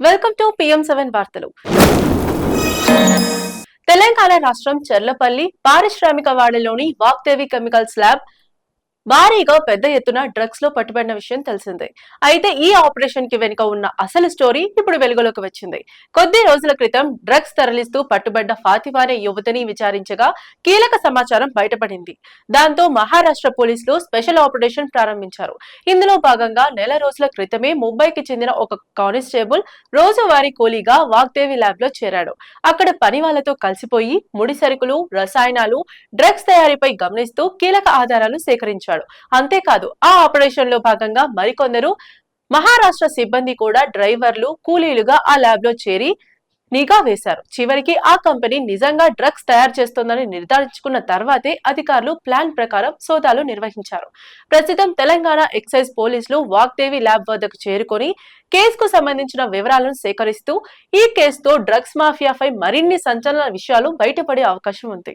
Welcome to PM seven వార్తలు తెలంగాణ రాష్ట్రం చెర్లపల్లి పారిశ్రామిక వాడలోని వాగ్దేవి కెమికల్స్ ల్యాబ్ భారీగా పెద్ద ఎత్తున డ్రగ్స్లో పట్టుబడిన విషయం తెలిసిందే. అయితే ఈ ఆపరేషన్కి వెనుక ఉన్న అసలు స్టోరీ ఇప్పుడు వెలుగులోకి వచ్చింది. కొద్ది రోజుల క్రితం డ్రగ్స్ తరలిస్తూ పట్టుబడ్డ ఫాతిమా అనే యువతిని విచారించగా కీలక సమాచారం బయటపడింది. దాంతో మహారాష్ట్ర పోలీసులు స్పెషల్ ఆపరేషన్ ప్రారంభించారు. ఇందులో భాగంగా నెల రోజుల క్రితమే ముంబైకి చెందిన ఒక కానిస్టేబుల్ రోజువారీ కూలీగా వాగ్దేవి ల్యాబ్లో చేరాడు. అక్కడ పని వాళ్ళతో కలిసిపోయి ముడి సరుకులు రసాయనాలు డ్రగ్స్ తయారీపై గమనిస్తూ కీలక ఆధారాలు సేకరించాడు. అంతేకాదు ఆ ఆపరేషన్లో భాగంగా మరికొందరు మహారాష్ట్ర సిబ్బంది కూడా డ్రైవర్లు కూలీలుగా ఆ ల్యాబ్లో చేరి నిఘా వేశారు. చివరికి ఆ కంపెనీ నిజంగా డ్రగ్స్ తయారు చేస్తోందని నిర్ధారించుకున్న తర్వాతే అధికారులు ప్లాన్ ప్రకారం సోదాలు నిర్వహించారు. ప్రస్తుతం తెలంగాణ ఎక్సైజ్ పోలీసులు వాగ్దేవి ల్యాబ్ వద్దకు చేరుకొని కేసుకు సంబంధించిన వివరాలను సేకరిస్తూ ఈ కేసుతో డ్రగ్స్ మాఫియాపై మరిన్ని సంచలన విషయాలు బయటపడే అవకాశం ఉంది.